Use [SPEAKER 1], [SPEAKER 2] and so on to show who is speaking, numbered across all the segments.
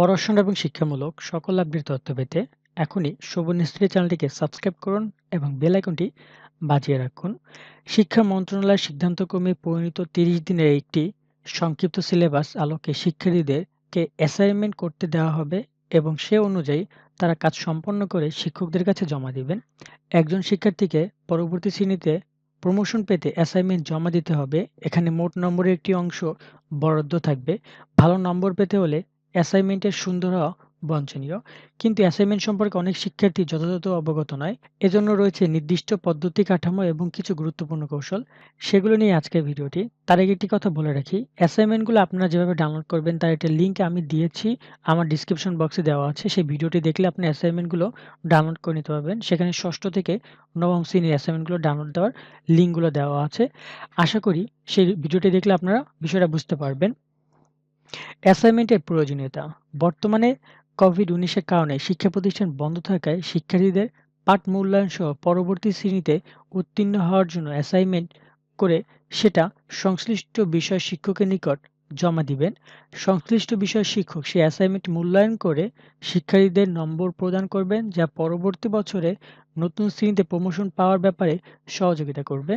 [SPEAKER 1] পড়াশোনা এবং শিক্ষামূলক সকল আপডেট তথ্য পেতে এখনই শুভনিশ্রী চ্যানেলটিকে সাবস্ক্রাইব করুন এবং বেল আইকনটি বাজিয়ে রাখুন। শিক্ষা মন্ত্রণালয়ের সিদ্ধান্তক্রমে পরিণত তিরিশ দিনের একটি সংক্ষিপ্ত সিলেবাস আলোকে শিক্ষার্থীদেরকে অ্যাসাইনমেন্ট করতে দেওয়া হবে এবং সে অনুযায়ী তারা কাজ সম্পন্ন করে শিক্ষকদের কাছে জমা দিবেন। একজন শিক্ষার্থীকে পরবর্তী শ্রেণীতে প্রমোশন পেতে অ্যাসাইনমেন্ট জমা দিতে হবে। এখানে মোট নম্বরের একটি অংশ বরাদ্দ থাকবে। ভালো নম্বর পেতে হলে অ্যাসাইনমেন্টের সুন্দর হওয়া বাঞ্ছনীয় কিন্তু অ্যাসাইনমেন্ট সম্পর্কে অনেক শিক্ষার্থী যথাযথ অবগত নয়। এজন্য রয়েছে নির্দিষ্ট পদ্ধতি, কাঠামো এবং কিছু গুরুত্বপূর্ণ কৌশল। সেগুলো নিয়ে আজকের ভিডিওটি। তার আগে একটি কথা বলে রাখি। অ্যাসাইনমেন্টগুলো আপনারা যেভাবে ডাউনলোড করবেন, তার একটা লিঙ্ক আমি দিয়েছি। আমার ডিসক্রিপশন বক্সে দেওয়া আছে। সেই ভিডিওটি দেখলে আপনি অ্যাসাইনমেন্টগুলো ডাউনলোড করে নিতে পারবেন। সেখানে ষষ্ঠ থেকে নবম শ্রেণির অ্যাসাইনমেন্টগুলো ডাউনলোড দেওয়ার লিঙ্কগুলো দেওয়া আছে। আশা করি সেই ভিডিওটি দেখলে আপনারা বিষয়টা বুঝতে পারবেন। অ্যাসাইনমেন্টের প্রয়োজনীয়তা। বর্তমানে কোভিড উনিশের কারণে শিক্ষা প্রতিষ্ঠান বন্ধ থাকায় শিক্ষার্থীদের পাঠ মূল্যায়ন সহ পরবর্তী শ্রেণীতে উত্তীর্ণ হওয়ার জন্য অ্যাসাইনমেন্ট করে সেটা সংশ্লিষ্ট বিষয় শিক্ষকের নিকট জমা দিবেন। সংশ্লিষ্ট বিষয় শিক্ষক সেই অ্যাসাইনমেন্ট মূল্যায়ন করে শিক্ষার্থীদের নম্বর প্রদান করবেন, যা পরবর্তী বছরে নতুন শ্রেণীতে প্রমোশন পাওয়ার ব্যাপারে সহযোগিতা করবে।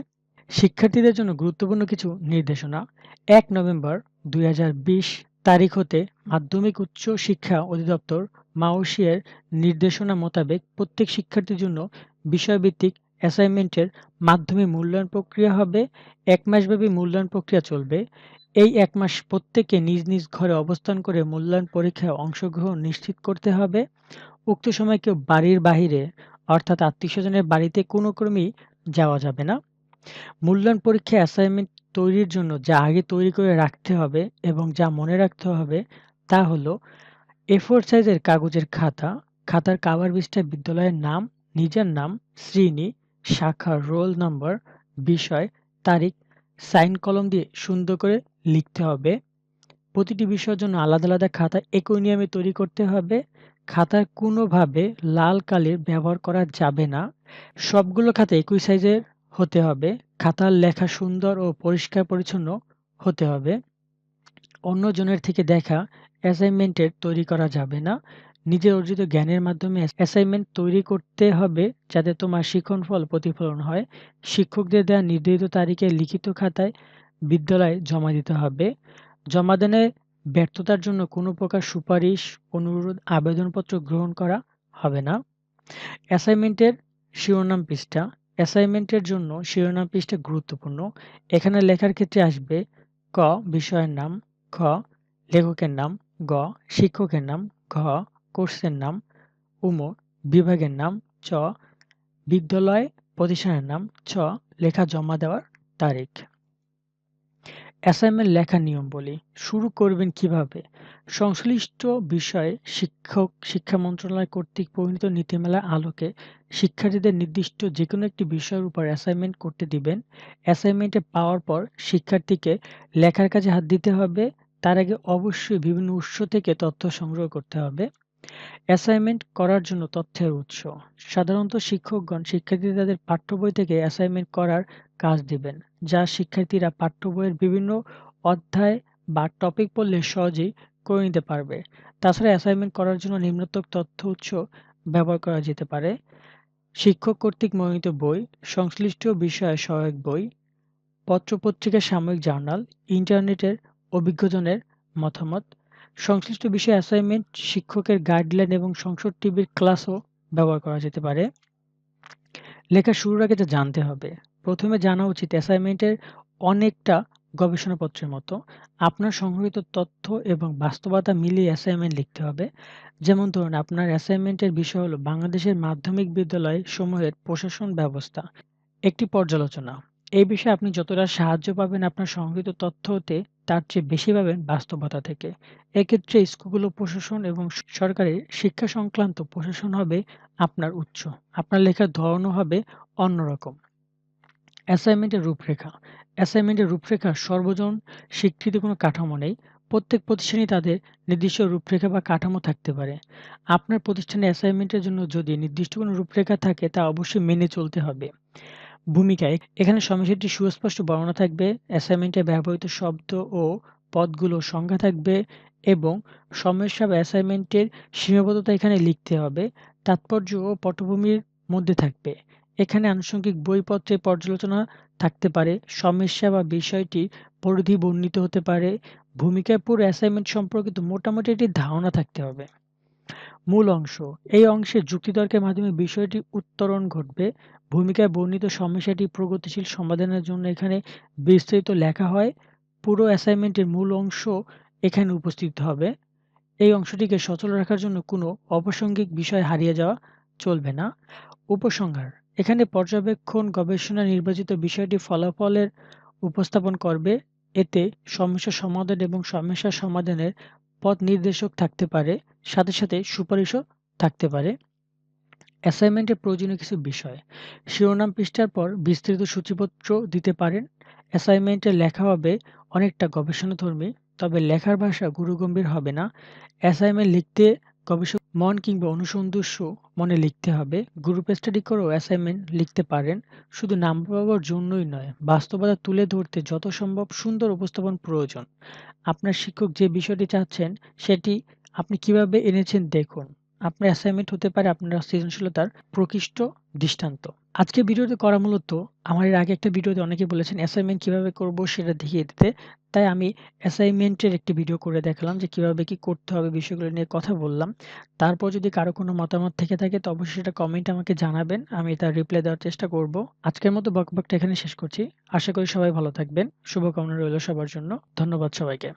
[SPEAKER 1] শিক্ষার্থীদের জন্য গুরুত্বপূর্ণ কিছু নির্দেশনা। এক নভেম্বর দুই হাজার বিশ তারিখ হতে মাধ্যমিক উচ্চ শিক্ষা অধিদপ্তর মাওসিয়ের নির্দেশনা মোতাবেক প্রত্যেক শিক্ষার্থীর জন্য বিষয়ভিত্তিক অ্যাসাইনমেন্টের মাধ্যমে মূল্যায়ন প্রক্রিয়া হবে। এক মাসব্যাপী মূল্যায়ন প্রক্রিয়া চলবে। এই এক মাস প্রত্যেকে নিজ নিজ ঘরে অবস্থান করে মূল্যায়ন পরীক্ষায় অংশগ্রহণ নিশ্চিত করতে হবে। উক্ত সময় কেউ বাড়ির বাহিরে, অর্থাৎ আত্মীয় স্বজনের বাড়িতে কোনো ক্রমেই যাওয়া যাবে না। মূল্যায়ন পরীক্ষায় অ্যাসাইনমেন্ট তৈরির জন্য যা আগে তৈরি করে রাখতে হবে এবং যা মনে রাখতে হবে তা হলো এ4 সাইজের কাগজের খাতা, খাতার কাভার পৃষ্ঠায় বিদ্যালয়ের নাম, নিজের নাম, শ্রেণি, শাখা রোল নম্বর বিষয়, তারিখ সাইন কলম দিয়ে সুন্দর করে লিখতে হবে। প্রতিটি বিষয়ের জন্য আলাদা আলাদা খাতা একই নিয়মে তৈরি করতে হবে। খাতায় কোনোভাবে লাল কালির ব্যবহার করা যাবে না। সবগুলো খাতা একই সাইজের হতে হবে। খাতার লেখা সুন্দর ও পরিষ্কার পরিচ্ছন্ন হতে হবে। অন্যজনের থেকে দেখা অ্যাসাইনমেন্টের তৈরি করা যাবে না। নিজের অর্জিত জ্ঞানের মাধ্যমে অ্যাসাইনমেন্ট তৈরি করতে হবে যাতে তোমার শিক্ষণ ফল প্রতিফলন হয়। শিক্ষকদের দেওয়া নির্ধারিত তারিখে লিখিত খাতায় বিদ্যালয়ে জমা দিতে হবে। জমাদানে ব্যর্থতার জন্য কোনো প্রকার সুপারিশ, অনুরোধ, আবেদনপত্র গ্রহণ করা হবে না। অ্যাসাইনমেন্টের শিরোনাম পৃষ্ঠা অ্যাসাইনমেন্টের জন্য শিরোনাম পৃষ্ঠা গুরুত্বপূর্ণ। এখানে লেখার ক্ষেত্রে আসবে ক, বিষয়ের নাম, খ, লেখকের নাম, গ, শিক্ষকের নাম, ঘ, কোর্সের নাম উম বিভাগের নাম, চ, বিদ্যালয় প্রতিষ্ঠানের নাম, ছ, লেখা জমা দেওয়ার তারিখ। অ্যাসাইনমেন্ট লেখার নিয়ম বলি। শুরু করবেন কীভাবে? সংশ্লিষ্ট বিষয়ে শিক্ষক, শিক্ষা মন্ত্রণালয় কর্তৃক প্রণীত নীতিমালার আলোকে শিক্ষার্থীদের নির্দিষ্ট যে কোনো একটি বিষয়ের উপর অ্যাসাইনমেন্ট করতে দিবেন। অ্যাসাইনমেন্টে পাওয়ার পর শিক্ষার্থীকে লেখার কাজে হাত দিতে হবে। তার আগে অবশ্যই বিভিন্ন উৎস থেকে তথ্য সংগ্রহ করতে হবে। অ্যাসাইনমেন্ট করার জন্য তথ্যের উৎস। সাধারণত শিক্ষকগণ শিক্ষার্থীদের তাদের পাঠ্য বই থেকে অ্যাসাইনমেন্ট করার কাজ দিবেন, যা শিক্ষার্থীরা পাঠ্য বইয়ের বিভিন্ন অধ্যায় বা টপিক পড়লে সহজেই করে নিতে পারবে। তাছাড়া অ্যাসাইনমেন্ট করার জন্য নিম্নোক্ত তথ্য উৎস ব্যবহার করা যেতে পারে। শিক্ষক কর্তৃক মনোনীত বই, সংশ্লিষ্ট বিষয়ে সহায়ক বই, পত্র-পত্রিকা, সাময়িক জার্নাল, ইন্টারনেটের অভিজ্ঞজনের মতামত সংশ্লিষ্ট বিষয়ে অ্যাসাইনমেন্ট শিক্ষকের গাইডলাইন এবং সংসদ টিভির ক্লাসও ব্যবহার করা যেতে পারে। লেখা শুরুর আগে যা জানতে হবে, প্রথমে জানা উচিত অ্যাসাইনমেন্টের অনেকটা গবেষণাপত্রের মতো। আপনার সংগৃহীত তথ্য এবং বাস্তবতা মিলিয়ে অ্যাসাইনমেন্ট লিখতে হবে। যেমন ধরুন, আপনার অ্যাসাইনমেন্টের বিষয় হলো বাংলাদেশের মাধ্যমিক বিদ্যালয় সমূহের প্রশাসন ব্যবস্থা, একটি পর্যালোচনা। এই বিষয়ে আপনি যতটা সাহায্য পাবেন আপনার সংগৃহীত তথ্য হতে, তার চেয়ে বেশি পাবেন বাস্তবতা থেকে। এক্ষেত্রে স্কুলগুলো প্রশাসন এবং সরকারের শিক্ষা সংক্রান্ত প্রশাসন হবে আপনার উৎস। আপনার লেখার ধরনও হবে অন্যরকম। অ্যাসাইনমেন্টের রূপরেখা। অ্যাসাইনমেন্টের রূপরেখা সর্বজন স্বীকৃত কোনো কাঠামো নেই। প্রত্যেক প্রতিষ্ঠানই তাদের নির্দিষ্ট রূপরেখা বা কাঠামো থাকতে পারে। আপনার প্রতিষ্ঠানে অ্যাসাইনমেন্টের জন্য যদি নির্দিষ্ট কোনো রূপরেখা থাকে, তা অবশ্যই মেনে চলতে হবে। ভূমিকা এখানে সমস্যাটি সুস্পষ্ট বর্ণনা থাকবে অ্যাসাইনমেন্টে ব্যবহৃত শব্দ ও পদগুলো সংজ্ঞা থাকবে এবং সমস্যা বা অ্যাসাইনমেন্টের সীমাবদ্ধতা এখানে লিখতে হবে। তাৎপর্য ও পটভূমির মধ্যে থাকবে। এখানে আনুষঙ্গিক বইপত্রের পর্যালোচনা থাকতে পারে, সমস্যা বা বিষয়টির পরিধি বর্ণিত হতে পারে, ভূমিকায় পুরো অ্যাসাইনমেন্ট সম্পর্কিত মোটামুটি একটি ধারণা থাকতে হবে। মূল অংশ এই অংশে যুক্তিতর্কের মাধ্যমে বিষয়টি উত্তরণ ঘটবে। ভূমিকায় বর্ণিত সমস্যাটি প্রগতিশীল সমাধানের জন্য এখানে বিস্তারিত লেখা হয়। পুরো অ্যাসাইনমেন্টের মূল অংশ এখানে উপস্থিত হবে। এই অংশটিকে সচল রাখার জন্য কোনো অপ্রাসঙ্গিক বিষয় হারিয়ে যাওয়া চলবে না। উপসংহার এখানে পর্যবেক্ষণ, গবেষণা, নির্বাচিত বিষয়টি ফলাফলের উপস্থাপন করবে। এতে সমস্যা সমাধান এবং সমস্যা সমাধানের পথ নির্দেশক থাকতে পারে, সাথে সাথে সুপারিশও থাকতে পারে। অ্যাসাইনমেন্টের প্রয়োজনীয় কিছু বিষয় শিরোনাম পৃষ্ঠার পর বিস্তৃত সূচিপত্র দিতে পারেন। অ্যাসাইনমেন্টে লেখা হবে অনেকটা গবেষণাধর্মী, তবে লেখার ভাষা গুরুগম্ভীর হবে না। অ্যাসাইনমেন্ট লিখতে গবেষক মন কিংবা অনুসন্ধিৎসু মনে লিখতে হবে। গ্রুপ স্টাডি করেও অ্যাসাইনমেন্ট লিখতে পারেন। শুধু নাম্বার পাওয়ার জন্যই নয়, বাস্তবতা তুলে ধরতে যত সম্ভব সুন্দর উপস্থাপন প্রয়োজন। আপনার শিক্ষক যে বিষয়টি চাচ্ছেন সেটি আপনি কীভাবে এনেছেন দেখুন। আপনার অ্যাসাইনমেন্ট হতে পারে আপনার সৃজনশীলতার প্রকৃষ্ট দৃষ্টান্ত। আজকে ভিডিওতে করা মূলত, আমার আগে একটা ভিডিওতে অনেকে বলেছেন অ্যাসাইনমেন্ট কীভাবে করব সেটা দেখিয়ে দিতে। তাই আমি অ্যাসাইনমেন্টের একটি ভিডিও করে দেখালাম যে কীভাবে কি করতে হবে বিষয়গুলো নিয়ে কথা বললাম। তারপর যদি কারও কোনো মতামত থেকে থাকে তো অবশ্যই সেটা কমেন্ট আমাকে জানাবেন। আমি তার রিপ্লাই দেওয়ার চেষ্টা করব। আজকের মতো বকবকটা এখানে শেষ করছি। আশা করি সবাই ভালো থাকবেন। শুভকামনা রইল সবার জন্য। ধন্যবাদ সবাইকে।